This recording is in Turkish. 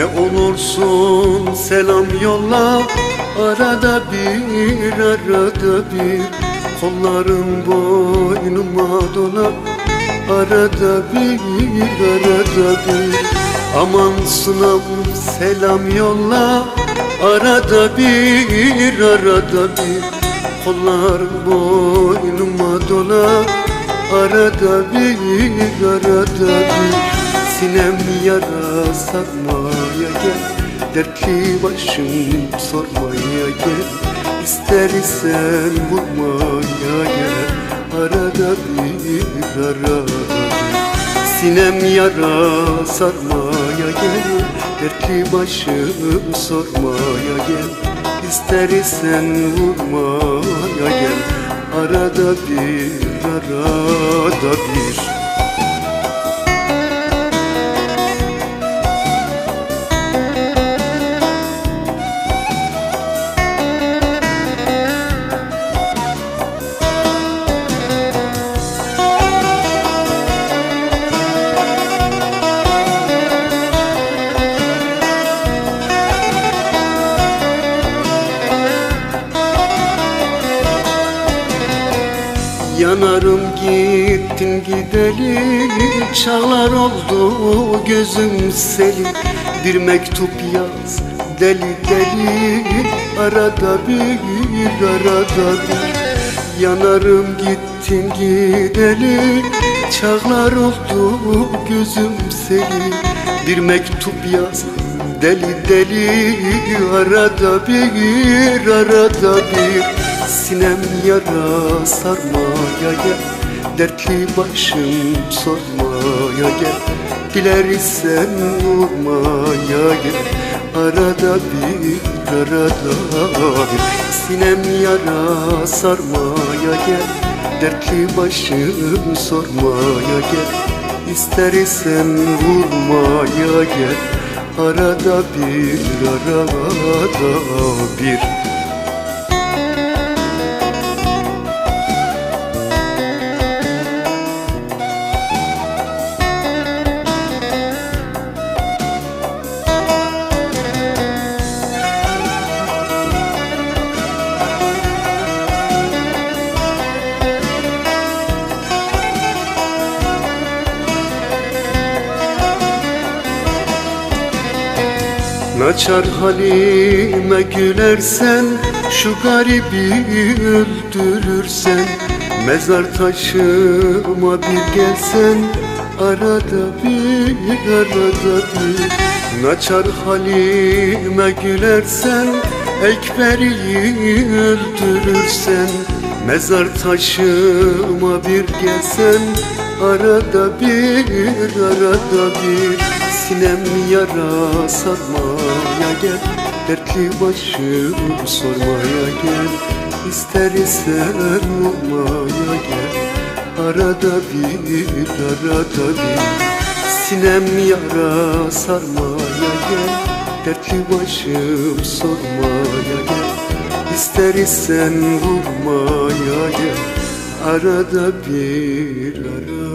olsun selam yolla Arada bir arada bir. Kolların boynuma dola Arada bir arada bir. Aman sunam selam yolla Arada bir arada bir. Kolların boynuma dola Arada bir arada bir Sinem yara sarmaya gel. Dertli başım sormaya gel. İster isen vurmaya gel. Arada bir bir Sinem yara sarmaya gel. Dertli başım sormaya gel. İster isen vurmaya gel. Arada bir arada bir Yanarım gittin gideli Çağlar oldu gözüm seli Bir mektup yaz deli deli. Arada bir arada bir. Yanarım gittin gideli Çağlar oldu gözüm seli Bir mektup yaz deli deli. Arada bir arada bir Sinem yara sarmaya gel. Dertli başım sormaya gel. Diler isen vurmaya gel. Arada bir arada bir. Sinem yara sarmaya gel. Dertli başım sormaya gel. İster isen vurmaya gel. Arada bir arada bir Naçar halime gülersen Şu garibi öldürürsen Mezar taşıma bir gelsen Arada bir arada bir. Naçar halime gülersen Ekberi'yi öldürürsen Mezar taşıma bir gelsen Arada bir arada bir Sinem yara sarmaya gel Dertli başım sormaya gel. İster isen olmaya gel Arada bir arada bir. Sinem yara sarmaya gel Dertli başım sormaya gel. İster isen vurmaya gel Arada bir arada